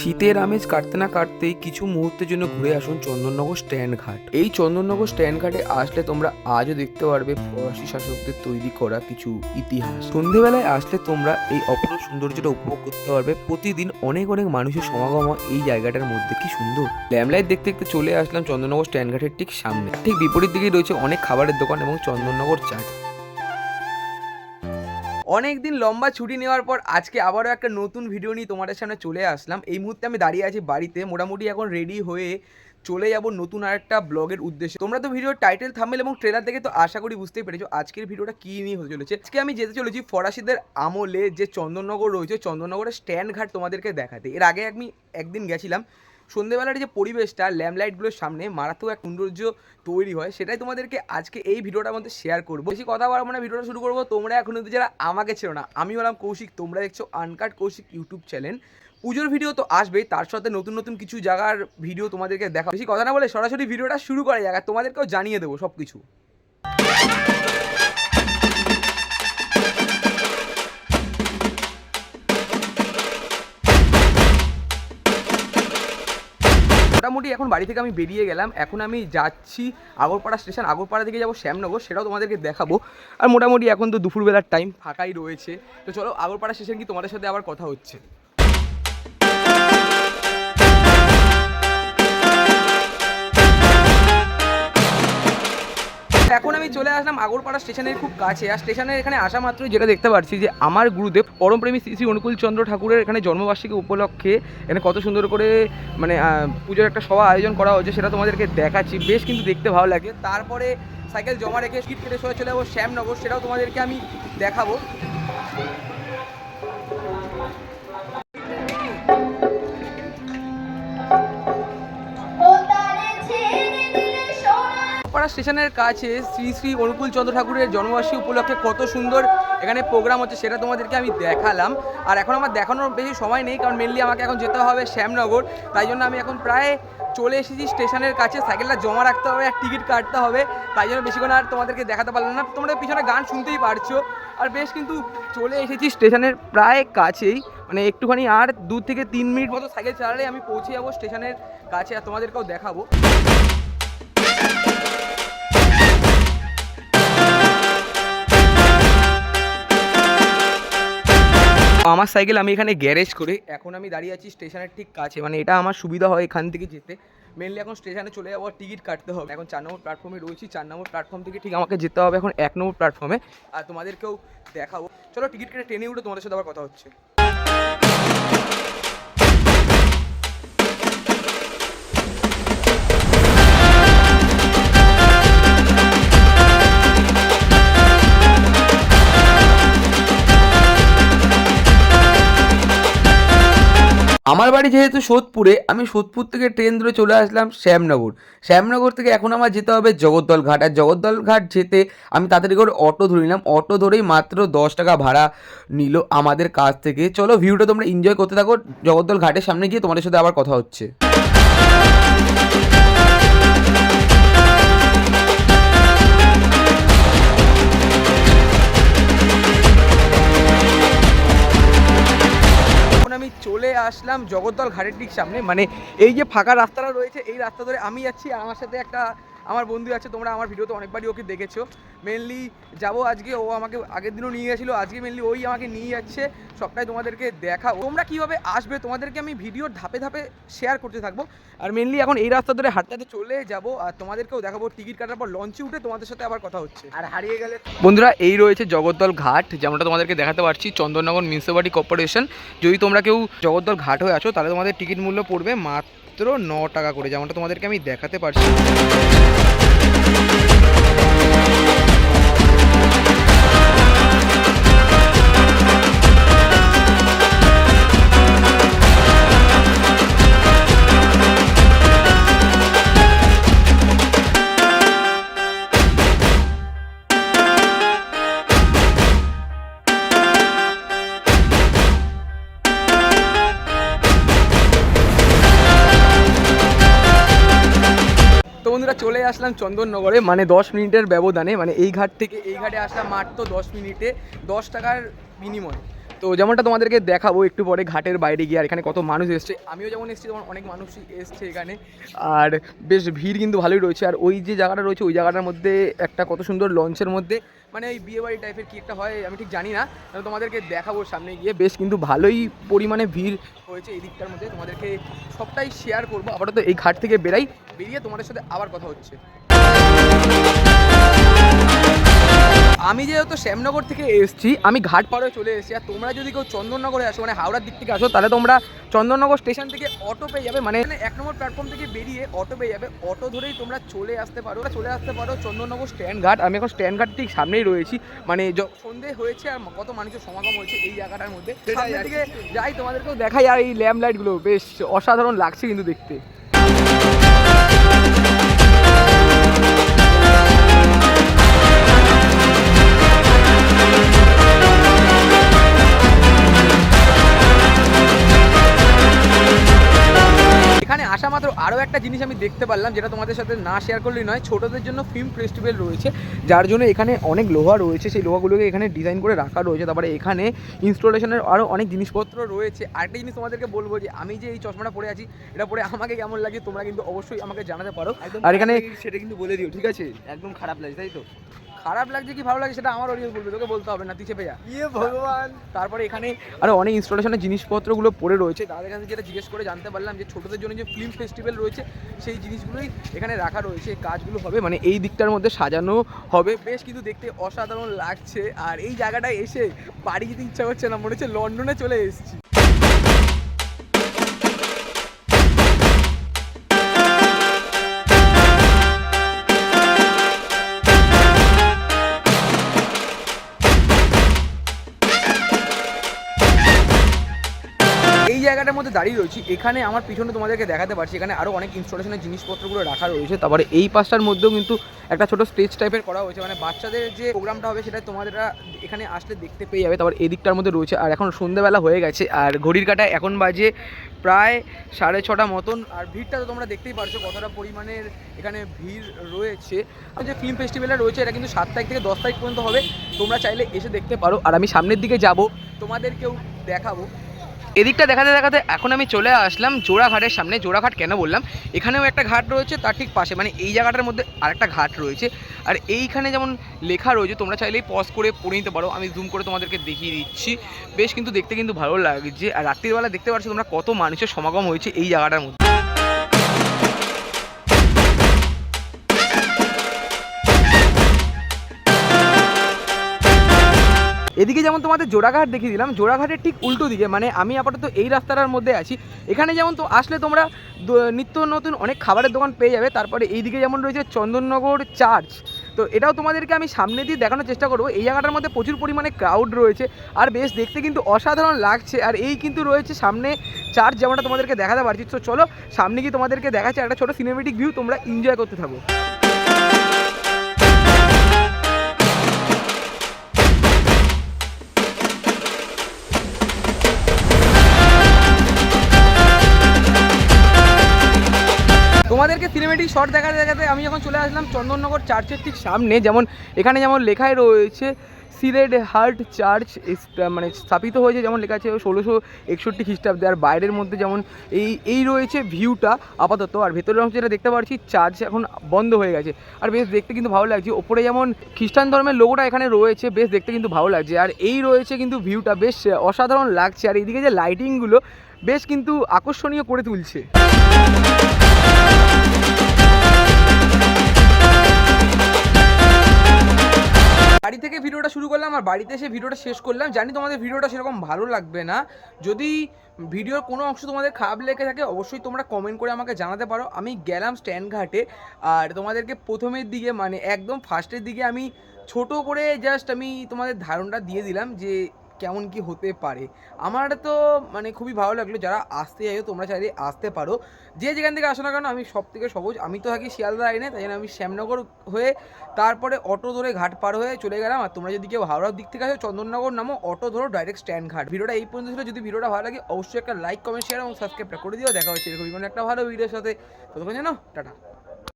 শীতের আমেজ কাটতে না কাটতেই কিছু মুহূর্তের জন্য ঘুরে আসুন চন্দননগর স্ট্যান্ড ঘাট। এই চন্দননগর স্ট্যান্ড ঘাটে আসলে তোমরা আজও দেখতে পারবে ফরাসি শাসকদের তৈরি করা কিছু ইতিহাস। সন্ধেবেলায় আসলে তোমরা এই অপরূপ সৌন্দর্যটা উপভোগ করতে পারবে। প্রতিদিন অনেক অনেক মানুষের সমাগম এই জায়গাটার মধ্যে। কি সুন্দর। ল্যামলাইট দেখতে দেখতে চলে আসলাম চন্দননগর স্ট্যান্ড ঘাটের ঠিক সামনে। ঠিক বিপরীত দিকেই রয়েছে অনেক খাবারের দোকান এবং চন্দননগর চাট। অনেক দিন লম্বা ছুটি নেওয়ার পর আজকে আবারও একটা নতুন ভিডিও নিয়ে তোমাদের সামনে চলে আসলাম। এই মুহূর্তে আমি দাঁড়িয়ে আছি বাড়িতে, মোটামুটি এখন রেডি হয়ে চলে যাব নতুন আর একটা ব্লগের উদ্দেশ্যে। তোমরা তো ভিডিওর টাইটেল থামেল এবং ট্রেলার দেখে তো আশা করি বুঝতেই পেরেছ আজকের ভিডিওটা কী নিয়ে হতে চলেছে। আজকে আমি যেতে চলেছি ফরাসিদের আমলে যে চন্দননগর রয়েছে, চন্দননগরের স্ট্যান্ড ঘাট তোমাদেরকে দেখাতে। এর আগে আমি একদিন গেছিলাম সন্ধেবেলার যে পরিবেশটা, ল্যাম্পলাইটগুলোর সামনে মারাত্মক এক সৌন্দর্য তৈরি হয়, সেটাই তোমাদেরকে আজকে এই ভিডিওটার মধ্যে শেয়ার করব। বেশি কথা বলার মানে ভিডিওটা শুরু করব, তোমরা এখন অব্দি যারা আমাকে ছিল না, আমি হলাম কৌশিক, তোমরা দেখছ আনকাট কৌশিক ইউটিউব চ্যানেল পুজোর ভিডিও তো আসবেই, তার সাথে নতুন নতুন কিছু জায়গার ভিডিও তোমাদেরকে দেখা বেশি কথা না বলে সরাসরি ভিডিওটা শুরু করা যাক, আর তোমাদেরকেও জানিয়ে দেবো সব কিছু মোটামুটি এখন বাড়ি থেকে আমি বেরিয়ে গেলাম। এখন আমি যাচ্ছি আগরপাড়া স্টেশন। আগরপাড়া থেকে যাব শ্যামনগর, সেটাও তোমাদেরকে দেখাবো। আর মোটামুটি এখন তো দুপুরবেলার টাইম ফাঁকাই রয়েছে। তো চলো আগরপাড়া স্টেশন কি তোমাদের সাথে আবার কথা হচ্ছে? আসলাম আগরপাড়া স্টেশনের খুব কাছে। আর স্টেশনের এখানে আসা মাত্রই যেটা দেখতে পাচ্ছি যে আমার গুরুদেব, পরমপ্রেমী শ্রী শ্রী অনুকূল চন্দ্র ঠাকুরের এখানে জন্মবার্ষিকী উপলক্ষে এখানে কত সুন্দর করে মানে পুজোর একটা সভা আয়োজন করা হয়েছে সেটা তোমাদেরকে দেখাচ্ছি। বেশ কিন্তু দেখতে ভালো লাগে। তারপরে সাইকেল জমা রেখে স্কিট কেটে সরে চলে যাব শ্যামনগর, সেটাও তোমাদেরকে আমি দেখাবো। পাড়া স্টেশনের কাছে শ্রী শ্রী অনুকূল চন্দ্র ঠাকুরের জন্মবার্ষিকী উপলক্ষে কত সুন্দর এখানে প্রোগ্রাম হচ্ছে সেটা তোমাদেরকে আমি দেখালাম। আর এখন আমার দেখানোর বেশি সময় নেই, কারণ মেনলি আমাকে এখন যেতে হবে শ্যামনগর। তাই জন্য আমি এখন প্রায় চলে এসেছি স্টেশনের কাছে। সাইকেলটা জমা রাখতে হবে, আর টিকিট কাটতে হবে। তাই জন্য বেশিক্ষণ আর তোমাদেরকে দেখাতে পারলাম না। তোমরা পিছনে গান শুনতেই পারছ। আর বেশ কিন্তু চলে এসেছি স্টেশনের প্রায় কাছেই। মানে একটুখানি আর দু থেকে তিন মিনিট মতো সাইকেল চালালে আমি পৌঁছে যাব স্টেশনের কাছে, আর তোমাদেরকেও দেখাবো। আমার সাইকেল আমি এখানে গ্যারেজ করে এখন আমি দাঁড়িয়ে আছি স্টেশনের ঠিক কাছে। মানে এটা আমার সুবিধা হয় এখান থেকে যেতে। মেনলি এখন স্টেশনে চলে যাব টিকিট কাটতে হবে। এখন চার নম্বর প্ল্যাটফর্মে রয়েছি। চার নম্বর প্ল্যাটফর্ম থেকে ঠিক আমাকে যেতে হবে এখন এক নম্বর প্ল্যাটফর্মে আর তোমাদেরকেও দেখাবো। চলো টিকিট কেটে ট্রেনে উঠে তোমাদের সাথে আবার কথা হচ্ছে। আমার বাড়ি যেহেতু সোদপুরে, আমি সোদপুর থেকে ট্রেন ধরে চলে আসলাম শ্যামনগর। শ্যামনগর থেকে এখন আমার যেতে হবে জগদ্দল ঘাট। আর জগদ্দল ঘাট যেতে আমি তাড়াতাড়ি করে অটো ধরে নিলাম। অটো ধরেই মাত্র দশ টাকা ভাড়া নিল আমাদের কাছ থেকে। চলো ভিউটা তোমরা এনজয় করতে থাকো। জগদ্দল ঘাটের সামনে গিয়ে তোমাদের সাথে আবার কথা হচ্ছে। আমি চলে আসলাম জগদ্দল ঘাটের ঠিক সামনে। মানে এই যে ফাঁকা রাস্তাটা রয়েছে, এই রাস্তা ধরে আমি যাচ্ছি আমার সাথে একটা আমার বন্ধু আছে তোমরা আমার ভিডিওতে অনেকবারই ওকে দেখেছ। মেনলি যাব আজকে ও আমাকে আগের দিনও নিয়ে গেছিল আজকে মেনলি ওই আমাকে নিয়ে যাচ্ছে সবটাই তোমাদেরকে দেখা তোমরা কীভাবে আসবে তোমাদেরকে আমি ভিডিওর ধাপে ধাপে শেয়ার করতে থাকব। আর মেনলি এখন এই রাস্তা ধরে হাঁটতে চলে যাব আর তোমাদেরকেও দেখাবো টিকিট কাটার পর লঞ্চে উঠে তোমাদের সাথে আবার কথা হচ্ছে। আর হারিয়ে গেলে বন্ধুরা এই রয়েছে জগদ্দল ঘাট যেমনটা তোমাদেরকে দেখাতে পারছি চন্দননগর মিউনিসিপালিটি কর্পোরেশন। যদি তোমরা কেউ জগদ্দল ঘাট হয়ে আছো তাহলে তোমাদের টিকিট মূল্য পড়বে মাত্র ন টাকা করে যেমনটা তোমাদেরকে আমি দেখাতে পারছি। চলে আসলাম চন্দননগরে মানে দশ মিনিটের ব্যবধানে মানে এই ঘাট থেকে এই ঘাটে আসলাম মাত্র দশ মিনিটে, দশ টাকার বিনিময়। তো যেমনটা তোমাদেরকে দেখাবো একটু পরে ঘাটের বাইরে গিয়ে, আর এখানে কত মানুষ এসছে। আমিও যেমন এসেছি, তেমন অনেক মানুষই এসছে এখানে। আর বেশ ভিড় কিন্তু ভালোই রয়েছে। আর ওই যে জায়গাটা রয়েছে, ওই জায়গাটার মধ্যে একটা কত সুন্দর লঞ্চের মধ্যে মানে ওই বিয়ে বাড়ি টাইপের কি একটা হয়, আমি ঠিক জানি না। তোমাদেরকে দেখাবো সামনে গিয়ে। বেশ, কিন্তু ভালোই পরিমাণে ভিড় হয়েছে এই দিকটার মধ্যে। তোমাদেরকে সবটাই শেয়ার করব। আপাতত এই ঘাট থেকে বেরাই। বেরিয়ে তোমাদের সাথে আবার কথা হচ্ছে। আমি যেহেতু শ্যামনগর থেকে এসেছি আমি ঘাট পাড়ে চলে এসেছি। আর তোমরা যদি কেউ চন্দননগরে আসো মানে হাওড়ার দিক থেকে আসো তাহলে তোমরা চন্দননগর স্টেশন থেকে অটো পেয়ে যাবে। মানে এক নম্বর প্ল্যাটফর্ম থেকে বেরিয়ে অটো পেয়ে যাবে। অটো ধরেই তোমরা চলে আসতে পারো চলে আসতে পারো চন্দননগর স্ট্যান্ড ঘাট। আমি এখন স্ট্যান্ড ঘাট ঠিক সামনেই রয়েছি। মানে য- সন্ধে হয়েছে আর কত মানুষের সমাগম হয়েছে এই জায়গাটার মধ্যে। সামনের দিকে যাই তোমাদেরকেও দেখাই। আর এই ল্যাম্প লাইটগুলো বেশ অসাধারণ লাগছে কিন্তু দেখতে। দেখতে পারলাম যেটা তোমাদের সাথে না শেয়ার করলেই নয় ছোটোদের জন্য ফিল্ম ফেস্টিভ্যাল রয়েছে যার জন্য এখানে অনেক লোহা রয়েছে সেই লোহাগুলোকে এখানে ডিজাইন করে রাখা রয়েছে। তারপরে এখানে ইনস্টলেশনের আরও অনেক জিনিসপত্র রয়েছে। আরেকটা জিনিস তোমাদেরকে বলব যে আমি যে এই চশমাটা পরে আছি এটা পরে আমাকে কেমন লাগে তোমরা কিন্তু অবশ্যই আমাকে জানাতে পারো। আর এখানে সেটা কিন্তু বলে দিও ঠিক আছে? একদম খারাপ লাগে তাই তো? খারাপ লাগছে কি ভালো লাগে সেটা আমার অডিয়েন্স বলবে তোকে বলতে হবে না তুই চেপে যা। ইয়ে ভগবান। তারপরে এখানে আরও অনেক ইনস্টলেশনের জিনিসপত্রগুলো পড়ে রয়েছে তাদের কাছে যেটা জিজ্ঞেস করে জানতে পারলাম যে ছোটদের জন্য যে ফিল্ম ফেস্টিভ্যাল রয়েছে সেই জিনিসগুলোই এখানে রাখা রয়েছে কাজগুলো হবে মানে এই দিকটার মধ্যে সাজানো হবে। বেশ কিন্তু দেখতে অসাধারণ লাগছে আর এই জায়গাটায় এসে বাড়ি যেতে ইচ্ছা করছে না মনে হচ্ছে লন্ডনে চলে এসেছি। মধ্যে দাঁড়িয়ে রয়েছি। এখানে আমার পিছনে তোমাদেরকে দেখাতে পারছি, এখানে আরও অনেক ইনস্টলেশনের জিনিসপত্রগুলো রাখা রয়েছে। তারপরে এই পাশটার মধ্যেও কিন্তু একটা ছোট স্টেজ টাইপের করা হয়েছে। মানে বাচ্চাদের যে প্রোগ্রামটা হবে সেটা তোমাদেরা এখানে আসলে দেখতে পেয়ে যাবে। তারপর এই দিকটার মধ্যে রয়েছে। আর এখন সন্ধ্যেবেলা হয়ে গেছে। আর ঘড়ির কাটায় এখন বাজে প্রায় সাড়ে ছটা মতন। আর ভিড়টা তো তোমরা দেখতেই পারছ কতটা পরিমাণের এখানে ভিড় রয়েছে। যে ফিল্ম ফেস্টিভ্যালটা রয়েছে, এটা কিন্তু সাত তারিখ থেকে দশ তারিখ পর্যন্ত হবে। তোমরা চাইলে এসে দেখতে পারো। আর আমি সামনের দিকে যাব। তোমাদেরকেও দেখাবো। এদিকটা দেখাতে দেখাতে এখন আমি চলে আসলাম জোড়াঘাটের সামনে। জোড়াঘাট কেন বললাম? এখানেও একটা ঘাট রয়েছে, তার ঠিক পাশে। মানে এই জায়গাটার মধ্যে আরেকটা ঘাট রয়েছে। আর এইখানে যেমন লেখা রয়েছে, তোমরা চাইলেই পজ করে পড়ে নিতে পারো। আমি জুম করে তোমাদেরকে দেখিয়ে দিচ্ছি। বেশ কিন্তু দেখতে কিন্তু ভালো লাগছে। আর রাত্রিবেলা দেখতে পাচ্ছ তোমরা কত মানুষের সমাগম হয়েছে এই জায়গাটার মধ্যে। এদিকে যেমন তোমাদের জোড়াঘাট দেখিয়ে দিলাম, জোড়াঘাটের ঠিক উল্টো দিকে মানে আমি আপাতত এই রাস্তাটার মধ্যে আছি। এখানে যেমন তো আসলে তোমরা নিত্য নতুন অনেক খাবারের দোকান পেয়ে যাবে, তারপরে এই দিকে যেমন রয়েছে চন্দননগর চার্চ। তো এটাও তোমাদেরকে আমি সামনে দিয়ে দেখানোর চেষ্টা করব। এই জায়গাটার মধ্যে প্রচুর পরিমাণে ক্রাউড রয়েছে, আর বেশ দেখতে কিন্তু অসাধারণ লাগছে, আর এই কিন্তু রয়েছে সামনে চার্চ যেমনটা তোমাদেরকে দেখাতে পারছি। তো চলো, সামনে গিয়ে তোমাদেরকে দেখাচ্ছে একটা ছোটো সিনেমেটিক ভিউ তোমরা এনজয় করতে থাকো। তোমাদেরকে সিনেমেটিক শট দেখাতে দেখাতে আমি যখন চলে আসলাম চন্দননগর চার্চের ঠিক সামনে, যেমন এখানে যেমন লেখাই রয়েছে সিলেড হার্ট চার্চ মানে স্থাপিত হয়েছে, যেমন লেখা আছে ষোলোশো একষট্টি খ্রিস্টাব্দে, আর বাইরের মধ্যে যেমন এই এই রয়েছে ভিউটা আপাতত। আর ভেতরের অংশ যেটা দেখতে পাচ্ছি চার্চ এখন বন্ধ হয়ে গেছে। আর বেশ দেখতে কিন্তু ভালো লাগছে, ওপরে যেমন খ্রিস্টান ধর্মের লোগোটা এখানে রয়েছে, বেশ দেখতে কিন্তু ভালো লাগছে। আর এই রয়েছে কিন্তু ভিউটা বেশ অসাধারণ লাগছে। আর এইদিকে যে লাইটিংগুলো বেশ কিন্তু আকর্ষণীয় করে তুলছে। বাড়ি থেকে ভিডিওটা শুরু করলাম, আর বাড়িতে এসে ভিডিওটা শেষ করলাম। জানি তোমাদের ভিডিওটা সেরকম ভালো লাগবে না। যদি ভিডিওর কোনো অংশ তোমাদের খারাপ লেগে থাকে, অবশ্যই তোমরা কমেন্ট করে আমাকে জানাতে পারো। আমি গেলাম স্ট্যান্ডঘাটে আর তোমাদেরকে প্রথমের দিকে মানে একদম ফার্স্টের দিকে আমি ছোট করে জাস্ট আমি তোমাদের ধারণটা দিয়ে দিলাম যে কেমন কি হতে পারে। আমার তো মানে খুবই ভালো লাগল, যারা আসতে চাইছো তোমরা চাইলে আসতে পারো। যে যেখান থেকে আসো না কেন, আমি সব থেকে সহজ আমি তো থাকি শিয়ালদা লাইনে তাই জন্য আমি শ্যামনগর হয়ে তারপরে অটো ধরে ঘাট পার হয়ে চলে গেলাম। আর তোমরা যদি কেউ হাওড়ার দিক থেকে আসো, চন্দননগর নামো, অটো ধরো ডাইরেক্ট স্ট্যান্ড ঘাট। ভিডিওটা এই পর্যন্ত ছিল। যদি ভিডিওটা ভালো লাগে, অবশ্যই একটা লাইক কমেন্ট শেয়ার এবং সাবস্ক্রাইবটা করে দিও। দেখা হচ্ছে এরকম একটা ভালো ভিডিওর সাথে। ততক্ষণ জানো, টাটা।